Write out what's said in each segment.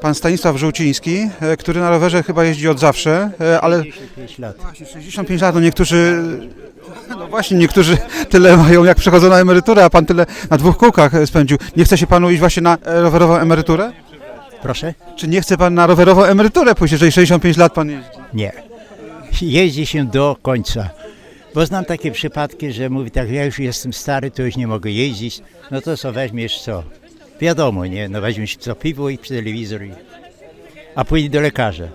Pan Stanisław Żółciński, e, który na rowerze chyba jeździ od zawsze, e, ale 5 lat. właśnie 65 lat, no niektórzy, no właśnie niektórzy tyle mają jak przechodzą na emeryturę, a pan tyle na dwóch kółkach e, spędził. Nie chce się panu iść właśnie na rowerową emeryturę? Proszę? Czy nie chce pan na rowerową emeryturę pójść, jeżeli 65 lat pan jeździ? Nie. Jeździ się do końca. Bo znam takie przypadki, że mówi tak, ja już jestem stary, to już nie mogę jeździć. No to co weźmiesz co? Wiadomo, nie? No weźmiesz co piwo i telewizor. I... A pójdzie do lekarza.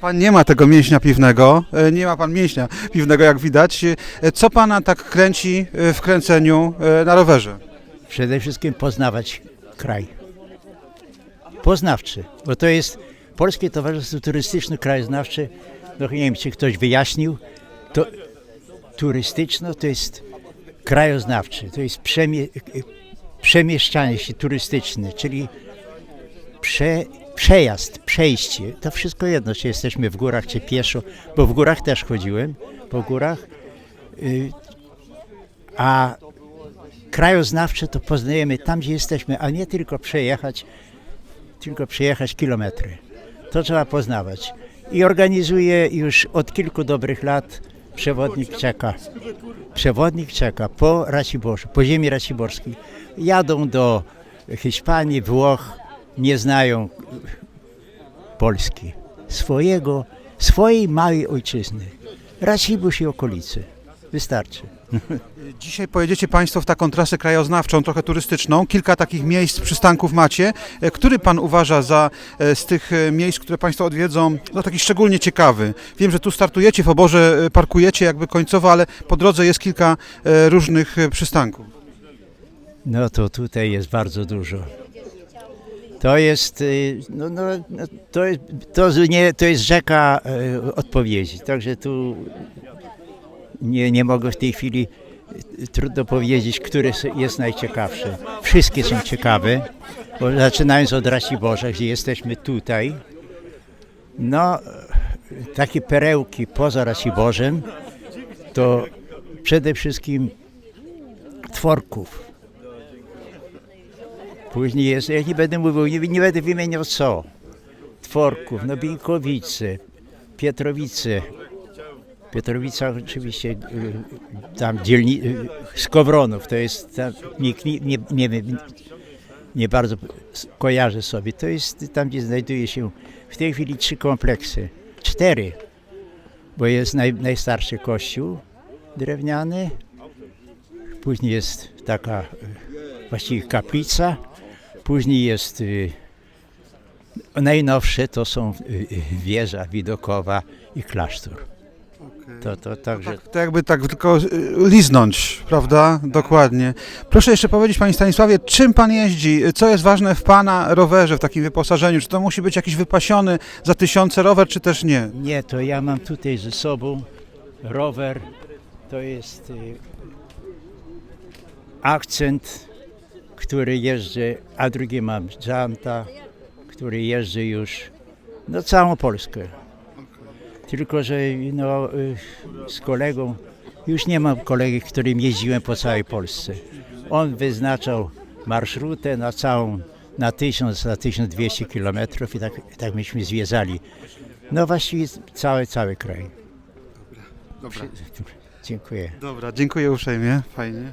Pan nie ma tego mięśnia piwnego, e, nie ma pan mięśnia piwnego jak widać. E, Co pana tak kręci e, w kręceniu e, na rowerze? Przede wszystkim poznawać kraj. Poznawczy, bo to jest Polskie Towarzystwo Turystyczno-Krajoznawcze. No nie wiem, czy ktoś wyjaśnił. To turystyczno to jest krajoznawczy, to jest przemie, przemieszczanie się turystyczne, czyli prze, przejazd, przejście. To wszystko jedno, czy jesteśmy w górach, czy pieszo, bo w górach też chodziłem, po górach. Y, a krajoznawcze to poznajemy tam, gdzie jesteśmy, a nie tylko przejechać, tylko przejechać kilometry. To trzeba poznawać. I organizuje już od kilku dobrych lat przewodnik czeka. Przewodnik czeka po Raciborzu, po ziemi raciborskiej. Jadą do Hiszpanii, Włoch, nie znają Polski. Swojego, swojej małej ojczyzny. Racibórz i okolice. Wystarczy. Dzisiaj pojedziecie Państwo w taką trasę krajoznawczą, trochę turystyczną. Kilka takich miejsc, przystanków macie. E, Który Pan uważa za e, z tych e, miejsc, które Państwo odwiedzą, za taki szczególnie ciekawy? Wiem, że tu startujecie w oborze, parkujecie jakby końcowo, ale po drodze jest kilka różnych przystanków. No to tutaj jest bardzo dużo. To jest, no, no, no, to, jest to, nie, to jest rzeka odpowiedzi, także tu nie, nie mogę w tej chwili trudno powiedzieć, które s- jest najciekawsze. Wszystkie są ciekawe, bo zaczynając od Raciborza, gdzie jesteśmy tutaj, no takie perełki poza Raciborzem, to przede wszystkim Tworków. Później jest, ja nie będę mówił, nie, nie będę wymieniał co. Tworków, no Bieńkowice, Pietrowice. Pietrowica oczywiście y, tam dzielni, y, Skowronów, to jest tam, nie, nie, nie, nie, nie bardzo kojarzę sobie. To jest tam, gdzie znajduje się w tej chwili trzy kompleksy, cztery, bo jest naj, najstarszy kościół drewniany, później jest taka y, właściwie kaplica, później jest y, najnowsze to są y, y, wieża widokowa i klasztor. To, to także To jakby tak tylko e, liznąć, prawda? Dokładnie. Proszę jeszcze powiedzieć, Panie Stanisławie, czym Pan jeździ? Co jest ważne w Pana rowerze, w takim wyposażeniu? Czy to musi być jakiś wypasiony za tysiące rower, czy też nie? nie, to ja mam tutaj ze sobą rower, to jest y, akcent, który jeżdżę, a drugi mam Janta, który jeżdżę już no całą Polskę. Tylko, że no, y, z kolegą, już nie mam kolegi, którym jeździłem po całej Polsce. On wyznaczał marszrutę na całą, na 1000, na 1200 kilometrów i tak, tak myśmy zwiedzali. No właściwie cały, cały kraj. Dobra. Dziękuję. Dobra, dziękuję uprzejmie. Fajnie.